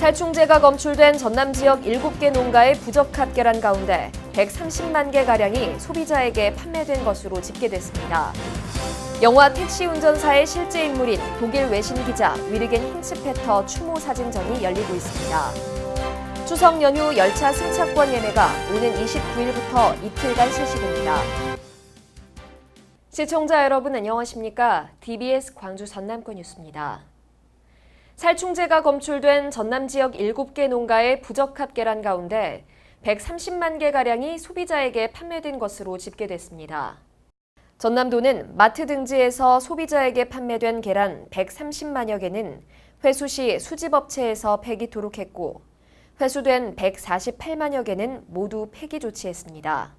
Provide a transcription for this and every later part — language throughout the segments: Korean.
살충제가 검출된 전남 지역 7개 농가의 부적합 계란 가운데 130만 개가량이 소비자에게 판매된 것으로 집계됐습니다. 영화 택시 운전사의 실제 인물인 독일 외신 기자 위르겐 힌츠페터 추모 사진전이 열리고 있습니다. 추석 연휴 열차 승차권 예매가 오는 29일부터 이틀간 실시됩니다. 시청자 여러분 안녕하십니까? DBS 광주 전남권 뉴스입니다. 살충제가 검출된 전남 지역 7개 농가의 부적합 계란 가운데 130만 개가량이 소비자에게 판매된 것으로 집계됐습니다. 전남도는 마트 등지에서 소비자에게 판매된 계란 130만여 개는 회수 시 수집업체에서 폐기토록 했고 회수된 148만여 개는 모두 폐기 조치했습니다.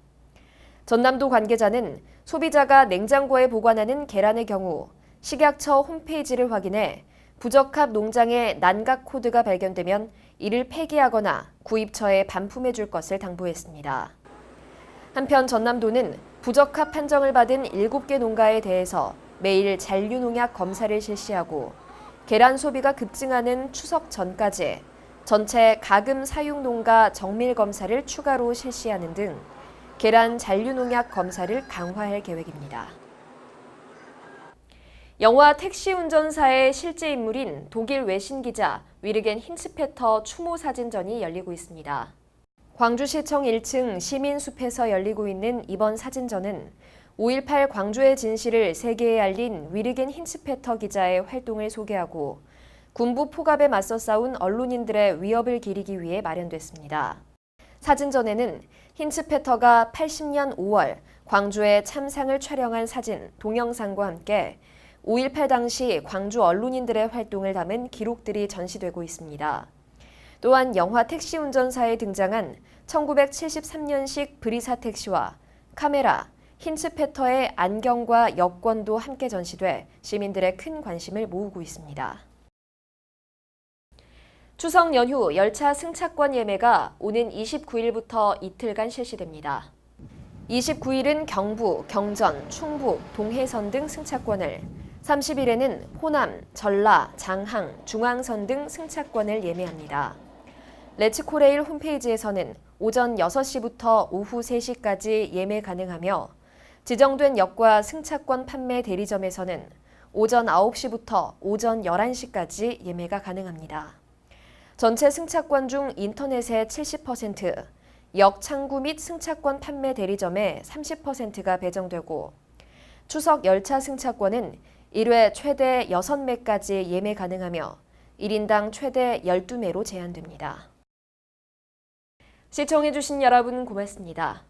전남도 관계자는 소비자가 냉장고에 보관하는 계란의 경우 식약처 홈페이지를 확인해 부적합 농장의 난각 코드가 발견되면 이를 폐기하거나 구입처에 반품해 줄 것을 당부했습니다. 한편 전남도는 부적합 판정을 받은 7개 농가에 대해서 매일 잔류농약 검사를 실시하고 계란 소비가 급증하는 추석 전까지 전체 가금 사육 농가 정밀 검사를 추가로 실시하는 등 계란 잔류농약 검사를 강화할 계획입니다. 영화 택시 운전사의 실제 인물인 독일 외신 기자 위르겐 힌츠페터 추모 사진전이 열리고 있습니다. 광주시청 1층 시민숲에서 열리고 있는 이번 사진전은 5.18 광주의 진실을 세계에 알린 위르겐 힌츠페터 기자의 활동을 소개하고 군부 포갑에 맞서 싸운 언론인들의 위협을 기리기 위해 마련됐습니다. 사진전에는 힌츠페터가 80년 5월 광주에 참상을 촬영한 사진, 동영상과 함께 5.18 당시 광주 언론인들의 활동을 담은 기록들이 전시되고 있습니다. 또한 영화 택시 운전사에 등장한 1973년식 브리사 택시와 카메라, 힌츠페터의 안경과 여권도 함께 전시돼 시민들의 큰 관심을 모으고 있습니다. 추석 연휴 열차 승차권 예매가 오는 29일부터 이틀간 실시됩니다. 29일은 경부, 경전, 충북, 동해선 등 승차권을, 30일에는 호남, 전라, 장항, 중앙선 등 승차권을 예매합니다. 레츠코레일 홈페이지에서는 오전 6시부터 오후 3시까지 예매 가능하며 지정된 역과 승차권 판매 대리점에서는 오전 9시부터 오전 11시까지 예매가 가능합니다. 전체 승차권 중 인터넷의 70%, 역 창구 및 승차권 판매 대리점에 30%가 배정되고 추석 열차 승차권은 1회 최대 6매까지 예매 가능하며 1인당 최대 12매로 제한됩니다. 시청해주신 여러분 고맙습니다.